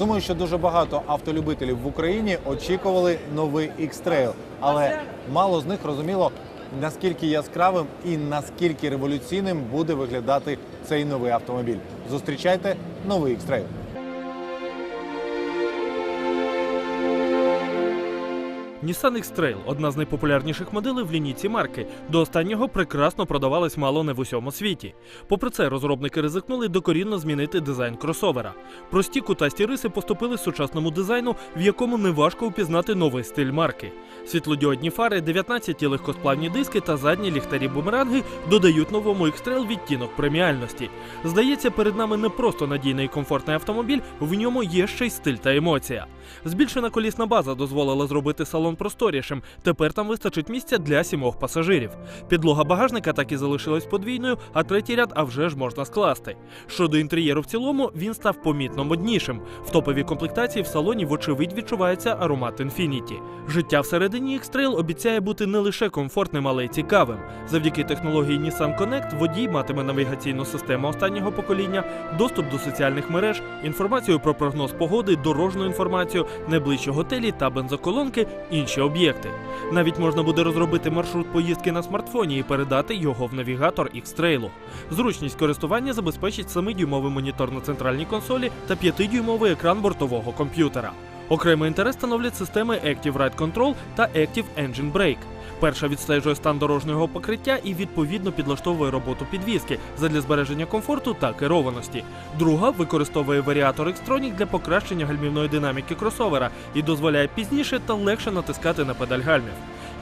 Думаю, що дуже багато автолюбителів в Україні очікували новий X-Trail, але мало з них розуміло, наскільки яскравим і наскільки революційним буде виглядати цей новий автомобіль. Зустрічайте новий X-Trail. Nissan X-Trail – одна з найпопулярніших моделей в лінійці марки. До останнього прекрасно продавалась мало не в усьому світі. Попри це, розробники ризикнули докорінно змінити дизайн кросовера. Прості кутасті риси поступили сучасному дизайну, в якому неважко упізнати новий стиль марки. Світлодіодні фари, 19 легкосплавні диски та задні ліхтарі бумеранги додають новому X-Trail відтінок преміальності. Здається, перед нами не просто надійний і комфортний автомобіль, в ньому є ще й стиль та емоція. Збільшена колісна база дозволила зробити салон просторішим. Тепер там вистачить місця для сімох пасажирів. Підлога багажника так і залишилась подвійною, а третій ряд а вже ж можна скласти. Щодо інтер'єру в цілому, він став помітно моднішим. В топовій комплектації в салоні, вочевидь, відчувається аромат Infiniti. Життя всередині X-Trail обіцяє бути не лише комфортним, але й цікавим. Завдяки технології Nissan Connect водій матиме навігаційну систему останнього покоління, доступ до соціальних мереж, інформацію про прогноз погоди, дорожню інформацію, найближчі готелі та бензоколонки, інші об'єкти. Навіть можна буде розробити маршрут поїздки на смартфоні і передати його в навігатор X-Trail. Зручність користування забезпечить 7-дюймовий монітор на центральній консолі та 5-дюймовий екран бортового комп'ютера. Окремий інтерес становлять системи Active Ride Control та Active Engine Brake. Перша відстежує стан дорожнього покриття і відповідно підлаштовує роботу підвіски задля збереження комфорту та керованості. Друга використовує варіатор Xtronic для покращення гальмівної динаміки кросовера і дозволяє пізніше та легше натискати на педаль гальмів.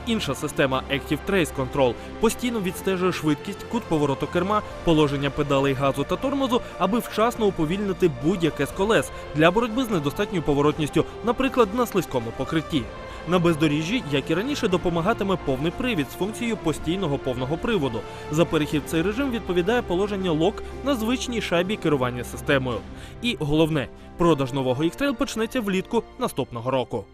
Інша система Active Trace Control постійно відстежує швидкість, кут повороту керма, положення педалей газу та тормозу, аби вчасно уповільнити будь-яке з колес для боротьби з недостатньою поворотністю, наприклад, на слизькому покритті. На бездоріжжі, як і раніше, допомагатиме повний привід з функцією постійного повного приводу. За перехід цей режим відповідає положення лок на звичній шайбі керування системою. І головне, продаж нового X-Trail почнеться влітку наступного року.